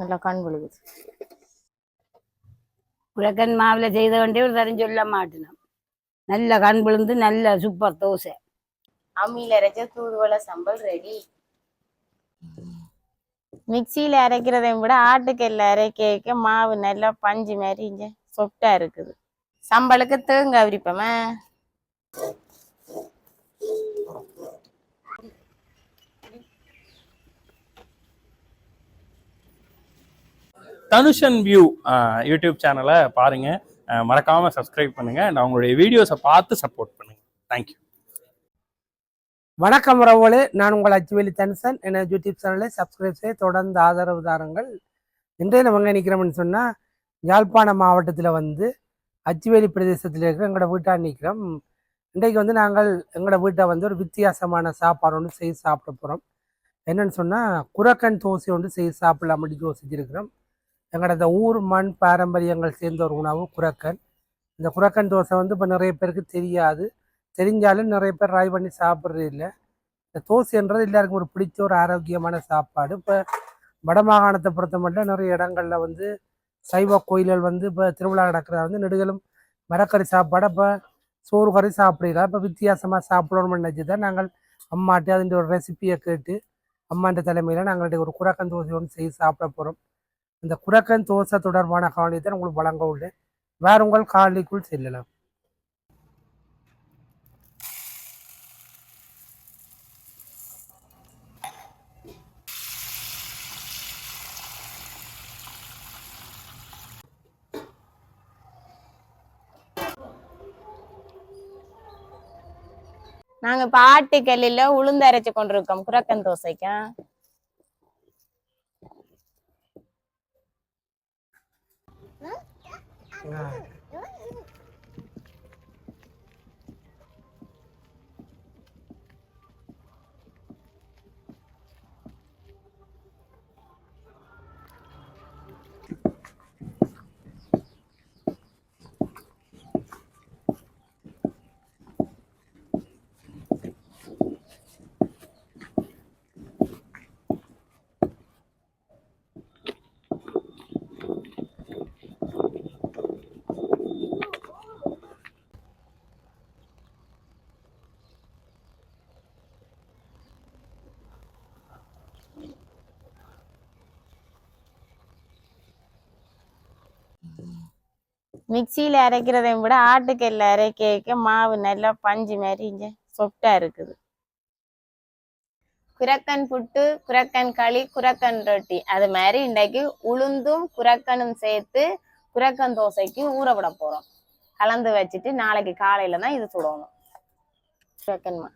நல்லா கண் விழுகுது. குழக்கன் மாவில் செய்த வேண்டிய ஒரு தரம் சொல்ல மாட்டேன் நல்ல கண் விழுந்து நல்ல சூப்பர் தோசை. அம்மியில அரைச்ச தூதுவளை சம்பல் ரெடி மிக்சியில அரைக்கிறதை விட ஆட்டுக்கல்ல அரைக்க மாவு நல்லா பஞ்சு மாதிரி இங்க சொட்டா இருக்குது. சம்பளுக்கு தேங்காய் விரிப்போமா? தனுஷன் வியூ யூடியூப் சேனலை பாருங்கள் மறக்காமல் சப்ஸ்கிரைப் பண்ணுங்கள் அண்ட் அவங்களுடைய வீடியோஸை பார்த்து சப்போர்ட் பண்ணுங்கள் தேங்க்யூ வணக்கம் உறவுகளே. நான் உங்கள் அச்சுவேலி தனுசன் என யூடியூப் சேனலை சப்ஸ்கிரைப் செய்ய தொடர்ந்து ஆதரவு தாருங்கள். இன்றைய நம்ம எங்கே நிற்கிறோம்னு சொன்னால் யாழ்ப்பாணம் மாவட்டத்தில் வந்து அச்சுவேலி பிரதேசத்தில் இருக்கிற எங்களோட வீட்டாக நிற்கிறோம் இன்றைக்கு வந்து நாங்கள் எங்களோட வீட்டை வந்து ஒரு வித்தியாசமான சாப்பாடு ஒன்று செய்து சாப்பிட போகிறோம் என்னென்னு சொன்னால் குரக்கன் தோசை ஒன்று செய்து சாப்பிடலாம் அப்படி யோசிச்சிருக்கிறோம். எங்களோட இந்த ஊர் மண் பாரம்பரியங்கள் சேர்ந்த ஒரு உணவு குரக்கன். இந்த குரக்கன் தோசை வந்து இப்போ நிறைய பேருக்கு தெரியாது. தெரிஞ்சாலும் நிறைய பேர் ட்ரை பண்ணி சாப்பிட்றது இல்லை. இந்த தோசைன்றது எல்லாருக்கும் ஒரு பிடிச்ச ஒரு ஆரோக்கியமான சாப்பாடு. இப்போ வடமாகாணத்தை பொறுத்த மட்டும் நிறைய இடங்களில் வந்து சைவ கோயில்கள் வந்து இப்போ திருவிழா நடக்கிறத வந்து நெடுகளும் மரக்கறி சாப்பாடை. இப்போ சோறு கறி சாப்பிடலாம் இப்போ வித்தியாசமாக சாப்பிடணும்னு நினச்சி தான் நாங்கள் அம்மாட்ட அதிൻ്റെ ஒரு ரெசிப்பியை கேட்டு அம்மாண்ட தலைமையில் நாங்கள் ஒரு குரக்கன் தோசை ஒன்று செய்து சாப்பிட போகிறோம் இந்த குரக்கன் தோசை தொடர்பான காணொலியை தான் உங்களுக்கு வழங்க உள்ளேன். வேற உங்கள் காணொலிக்குள் செல்லலாம். நாங்க பாட்டு கல்லில உளுந்து அரைச்சு கொண்டிருக்கோம் குரக்கன் தோசைக்கு. 你看 மிக்சியில் அரைக்கிறதையும் விட ஆட்டுக்கல்ல அரைக்க மாவு நல்லா பஞ்சு மாதிரி இங்கே சொட்டா இருக்குது. குரக்கன் புட்டு குரக்கன் களி குரக்கன் ரொட்டி. அது மாதிரி இன்றைக்கு உளுந்தும் குரக்கனும் சேர்த்து குரக்கன் தோசைக்கு ஊற விட போறோம். கலந்து வச்சுட்டு நாளைக்கு காலையில தான் இது சுடணும். குரக்கன்மா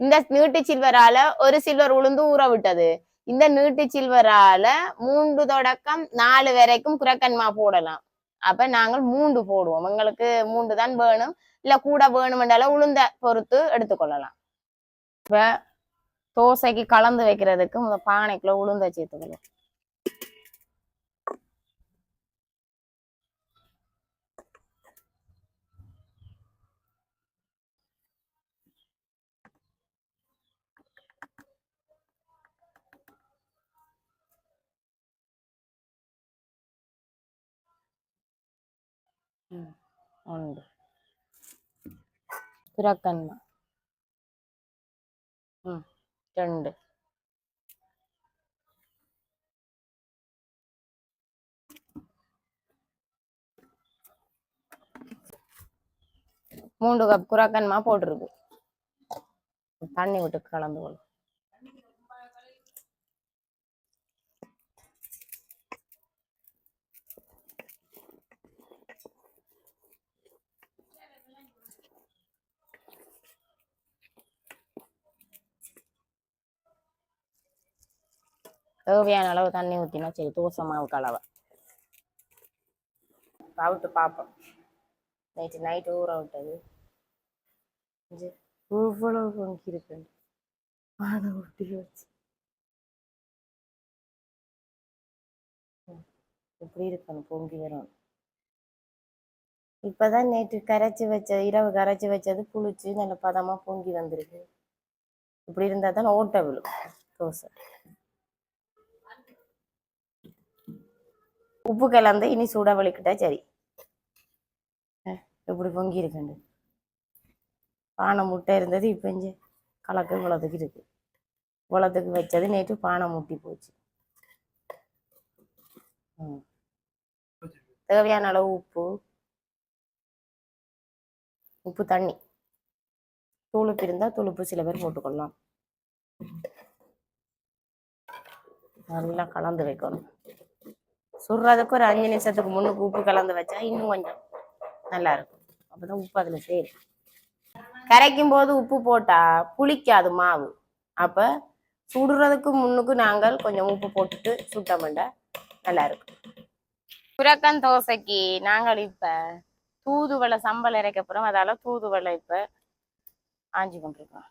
இந்த நீட்டு சில்வரால ஒரு சில்வர் உளுந்து ஊற விட்டது. இந்த நீட்டு சில்வரால மூன்று தொடக்கம் நாலு வரைக்கும் குரக்கன்மா போடலாம். அப்ப நாங்கள் மூண்டு போடுவோம். எங்களுக்கு மூண்டு தான் வேணும். இல்ல கூட வேணுமென்றாலும் உளுந்த பொறுத்து எடுத்துக்கொள்ளலாம். இப்ப தோசைக்கு கலந்து வைக்கிறதுக்கு முத பானைக்குள்ள உளுந்த சேர்த்துக்கலாம் உண்டு குரக்கன்மா ம் ரெண்டு. மூன்று கப் குரக்கன்மா போட்டிருக்கு. தண்ணி விட்டு கலந்து கொள்ளும் தேவையான அளவு தண்ணி ஊற்றினா சரி தோசை மாவு கலவை. அவுட்டு பார்ப்போம் நைட்டு நைட்டு ஊற விட்டது. இவ்வளவு பொங்கி இருக்கு. அதை ஒட்டி வச்சு. இப்படி இருக்கணும்? பொங்கி வரும் இப்பதான் நேற்று கரைச்சி வச்ச இரவு கரைச்சி வச்சது புளிச்சு நல்ல பதமா பொங்கி வந்திருக்கு. இப்படி இருந்தா தான் ஓட்ட விழும். தோசை. உப்பு கலந்து இனி சூட வலிக்கிட்டா சரி. இப்படி பொங்கி இருக்குண்டு. பானை முட்டை இருந்தது இப்போ இங்கே கலக்கு குளத்துக்கு இருக்கு. குளத்துக்கு வச்சது நேற்று பானை முட்டி போச்சு. தேவையான அளவு உப்பு. உப்பு தண்ணி. துளுப்பு இருந்தால் துளுப்பு சில பேர் போட்டுக்கொள்ளலாம். நல்லா கலந்து வைக்கணும். சுடுறதுக்கு ஒரு அஞ்சு நிமிஷத்துக்கு முன்னுக்கு உப்பு கலந்து வச்சா இன்னும் கொஞ்சம் நல்லா இருக்கும் அப்பதான் உப்பு அதில் சேரும். கரைக்கும் போது உப்பு போட்டா புளிக்காது மாவு. அப்ப சுடுறதுக்கு முன்னுக்கு நாங்கள் கொஞ்சம் உப்பு போட்டுட்டு சுட்டோம்னா நல்லா இருக்கும் சுரக்கன் தோசைக்கு நாங்கள் இப்ப தூதுவளை சம்பல் இறைக்க போறோம். அதால தூதுவளை இப்ப ஆஞ்சு கொண்டிருக்கோம்.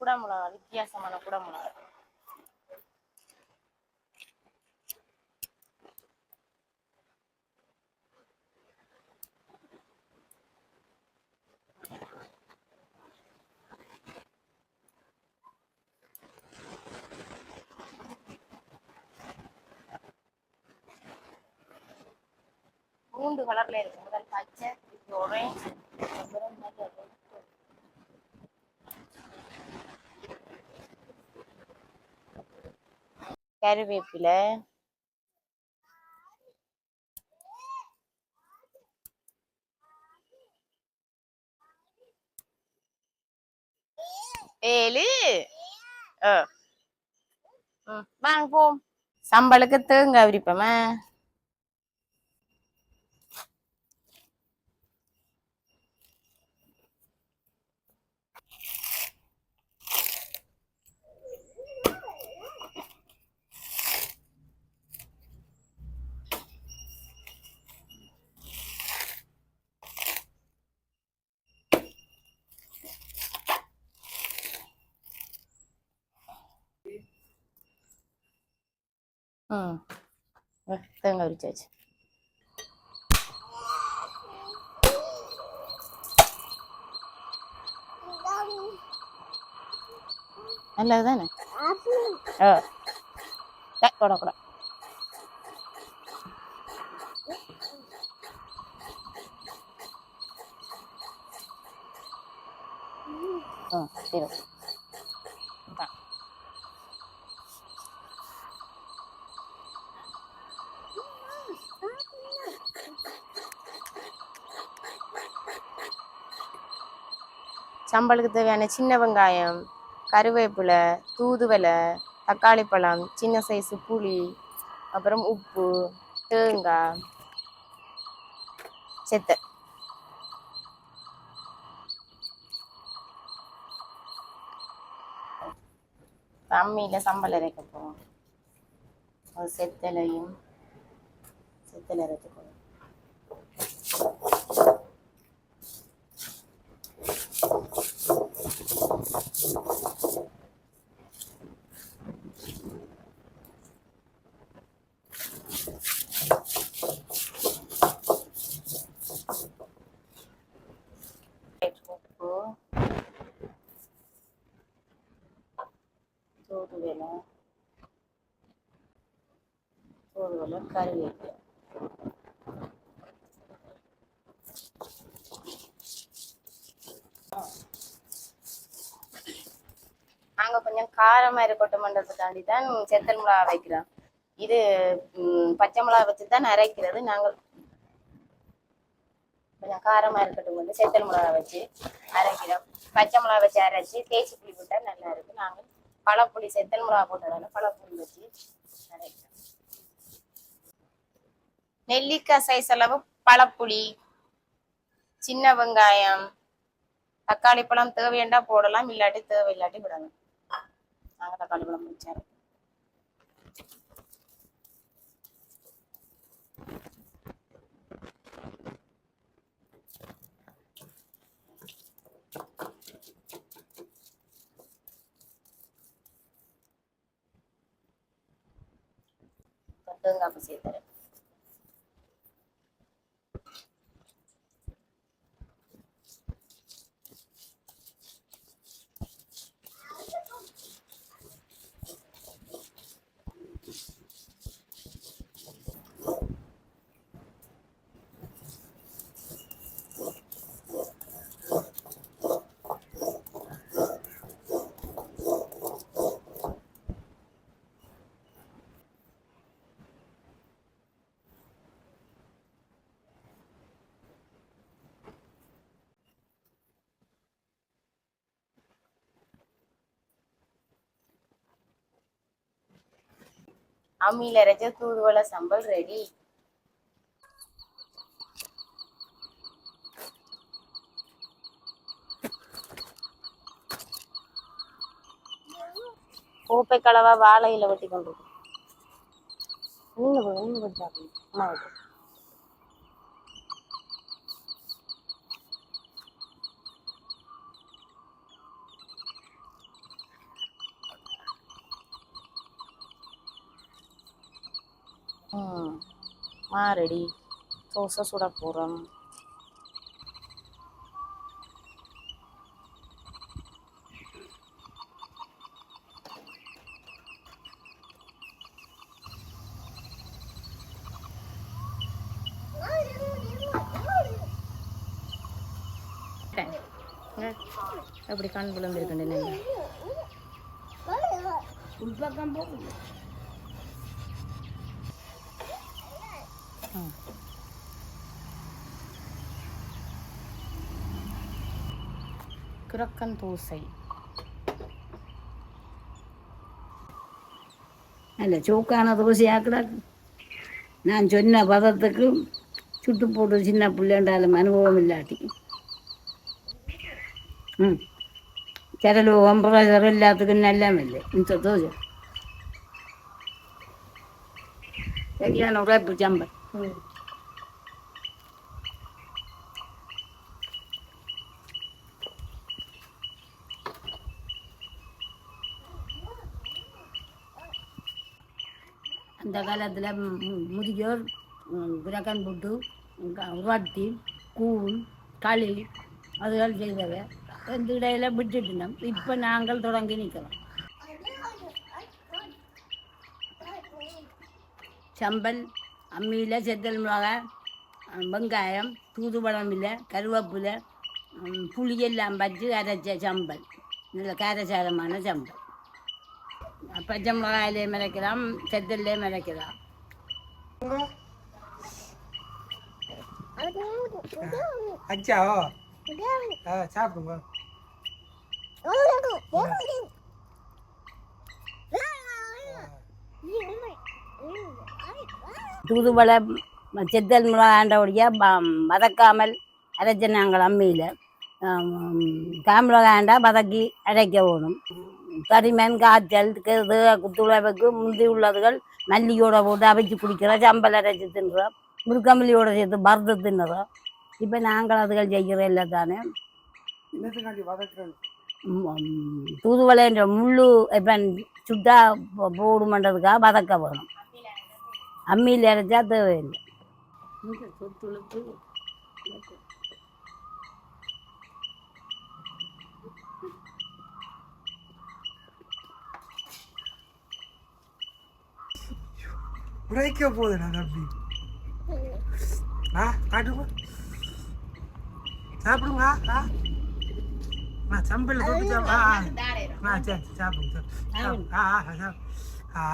குடமிளகா வித்தியாசமான குடமிளகா மூன்று கலர்ல இருக்கு. முதல் பச்சை இப்போ அப்புறம் நல்ல red. கருவேப்பிலை. ஏழு. வாங்க போம் சம்பளுக்கு தேங்காய் விரிப்போமா? ம் அஹ், தேங்காய் விரிச்சாச்சு நல்லது தானே ஆ டே, கொட கொட சம்பளுக்கு தேவையான சின்ன வெங்காயம் கருவேப்பிலை தூதுவலை தக்காளி பழம் சின்ன சைஸு புளி அப்புறம் உப்பு தேங்காய் செத்த. அம்மியில் சம்பளம் இறைக்க போகிறோம் செத்தலையும் செத்தலை இறைச்சிக்கணும் உப்பு தூதுவளை தூதுவளை கருவேப்பிலை நாங்க கொஞ்சம் காரமா இருக்கட்டும்ன்றதுக்காண்டி தான் செத்தல் மிளகா வைக்கிறோம். இது பச்சை மிளகா வச்சு தான் அரைக்கிறது. நாங்கள் கொஞ்சம் காரமா இருக்கட்டும் வந்து செத்தல் மிளகா வச்சு அரைக்கிறோம். பச்சை மிளகா வச்சு அரைச்சி தேய்ச்சி புளி போட்டா நல்லா இருக்கு நாங்கள் பழப்புளி செத்தல் மிளகா போட்டதால பழப்புளி வச்சு அரைக்கிறோம். நெல்லிக்காய் சைஸ் அளவு பழப்புளி சின்ன வெங்காயம் தக்காளி பழம் தேவையண்டா போடலாம் இல்லாட்டி தேவை இல்லாட்டி விடணும் நாங்கள் தக்காளி பழம் முடிச்சாரு தேங்காய் பூ சேர்த்துறேன். அம்மியில அரைச்ச தூதுவளை சம்பல் ரெடி கோப்பை கலவா வாழையில வெட்டி கொண்டு வரும். நீங்க போய் நீங்க போய் சாப்பிடுங்க. அம்மா வைக்கிறேன். ம் மாரடி தோசை சுட போகிறோம் எப்படி கண் விழுந்திருக்குண்டு நீங்கள் உள்பக்கம் போகுது கிரக்கன் தோசை நல்ல சோக்கான தோசையாக்கடா நான் சொன்ன பதத்துக்கு சுட்டு போட்டு சின்ன பிள்ளைண்டாலும் அனுபவம் இல்லாட்டி ம் ചിരലും പ്രഷർ എല്ലാത്തക്കും നല്ലതല്ലേ ഇന്നത്തെ ദോശ ശരിയാണ് ഉറപ്പ് இந்த காலத்தில் முதியோர் கிரகன் புட்டு உருவாட்டி கூழ் களி அதுகள் செய்தவை. இந்த இடையில விட்டுட்டினோம் இப்போ நாங்கள் தொடங்கி நிற்கிறோம் சம்பல் அம்மியில் செத்தல் மிளகாய் வெங்காயம் தூதுபழம் இல்லை கருவேப்பிலை புளியெல்லாம் பச்சு அரைச்ச சம்பல். நல்ல காரசாரமான சம்பல். பச்சை மிளகாயிலே மிளக்கலாம் செத்தல்லே மிளக்கலாம் அச்சா ஆ சாப்பிடுங்க. தூதுவளை செத்தல் மிளகாண்டோடைய வதக்காமல் அரைச்ச நாங்கள் அம்மியில் காமிளகாண்டா வதக்கி அரைக்க வேணும். கரிமன் காய்ச்சல் இது குத்துளவுக்கு முந்தி உள்ளதுகள் மல்லியோட போட்டு அவிச்சு குடிக்கிறோம் சம்பல் அரைச்சி தின்னுறோம் முருக்கமல்லியோட சேர்த்து பருத்து தின்னுறோம். இப்போ நாங்கள் அதுகள் செய்கிற இல்லை தானே தூதுவளைன்ற முள்ளு இப்போ சுட்டா போடுமன்றதுக்காக வதக்க வேணும். அம்மியில் அரைச்சா தேவையில்லை. உரைக்க போகுதுடா தம்பி ஆ காட்டுங்க சாப்பிடுங்க ஆ ஆ சாப்பிடு ஆ ஆ. ஆ சரி சாப்பிடுங்க சாப்பிடுங்க ஆ ஆ ஆ சாப்பிடு. ஆ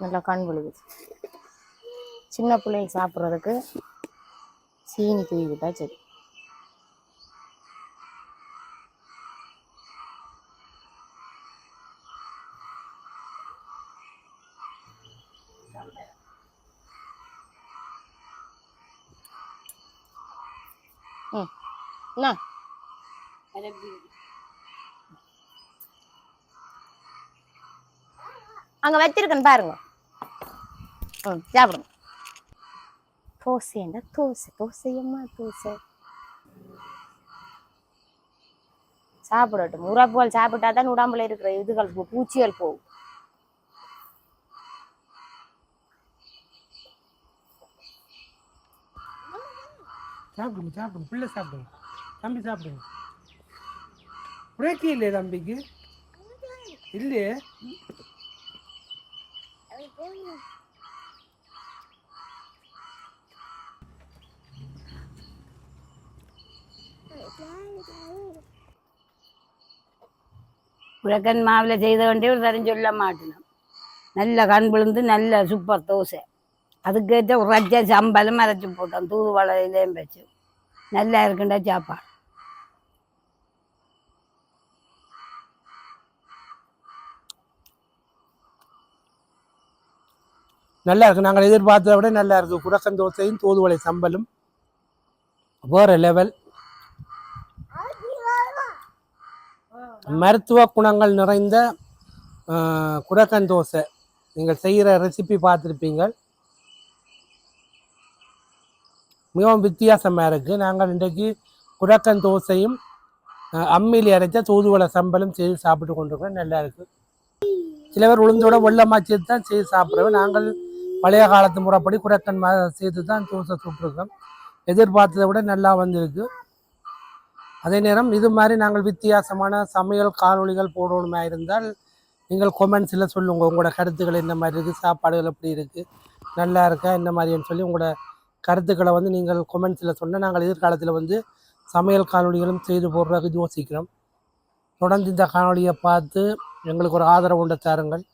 நல்லா கண் விழுகுது சின்ன பிள்ளைங்க சாப்பிட்றதுக்கு சீனி தூவிட்டா சரி. ம். என்ன? அங்க வச்சிருக்கேன் பாருங்க. ம் சாப்பிடுங்க. தோசைண்டா தோசை தோசையம்மா தோசை சாப்பிடட்டும். உறப்புகள் சாப்பிட்டா தான் உடம்புல இருக்கிற இதுகள் போ- பூச்சிகள் போகும். சாப்பிடுங்க சாப்பிடுங்க. பிள்ளை சாப்பிடுங்க. தம்பி சாப்பிடுங்க. பிரேக்கே இல்லையே. தம்பிக்கு இல்லையே உலக்கன் மாவில் செய்த வேண்டிய ஒரு தரம் சொல்ல மாட்டணும் நல்ல கண் விழுந்து நல்ல சூப்பர் தோசை. அதுக்கேற்ற உரைச்ச சம்பளம் அரைச்சி போட்டோம். தூதுவளையிலையும் வச்சு. நல்லா இருக்குண்டா சாப்பாடு. நல்லா இருக்கு. நாங்கள் எதிர்பார்த்ததை விட நல்லா இருக்கு. குரக்கன் தோசையும் தூதுவளை சம்பலும் வேற லெவல் மருத்துவ குணங்கள் நிறைந்த குடக்கன் குரக்கன் தோசை. நீங்கள் செய்கிற ரெசிபி பார்த்துருப்பீங்க. மிகவும் வித்தியாசமாக இருக்குது நாங்கள் இன்றைக்கு குரக்கன் தோசையும் அம்மியில் அரைச்ச தூதுவளை சம்பலும் செய்து சாப்பிட்டு கொண்டிருக்கோம் நல்லா இருக்குது சில பேர் உளுந்தோட வெள்ளமாக சேர்த்து தான் செய்து சாப்பிடுவோம் நாங்கள் பழைய காலத்து முறைப்படி குரக்கன் மா சேர்த்து தான் தோசை சுட்டிருக்கோம். எதிர்பார்த்ததை விட நல்லா வந்திருக்கு. அதே நேரம் இது மாதிரி நாங்கள் வித்தியாசமான சமையல் காணொளிகள் போடணுமா இருந்தால் நீங்கள் கொமெண்ட்ஸில் சொல்லுங்கள் உங்களோட கருத்துக்கள் என்ன மாதிரி இருக்குது சாப்பாடுகள் எப்படி இருக்குது நல்லா இருக்கா? என்ன மாதிரின்னு சொல்லி உங்களோட கருத்துக்களை வந்து நீங்கள் கொமெண்ட்ஸில் சொன்னால் நாங்கள் எதிர்காலத்தில் வந்து சமையல் காணொளிகளும் செய்து போடுறதுக்கு யோசிக்கிறோம். தொடர்ந்து இந்த காணொளியை பார்த்து எங்களுக்கு ஒரு ஆதரவு உண்டு தாருங்கள்.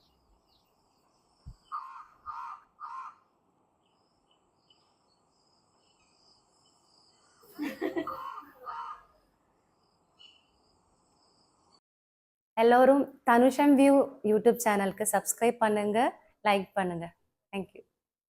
எல்லோரும் தனுஷம் வியூ யூடியூப் சேனலுக்கு சப்ஸ்கிரைப் பண்ணுங்கள் லைக் பண்ணுங்கள் தேங்க்யூ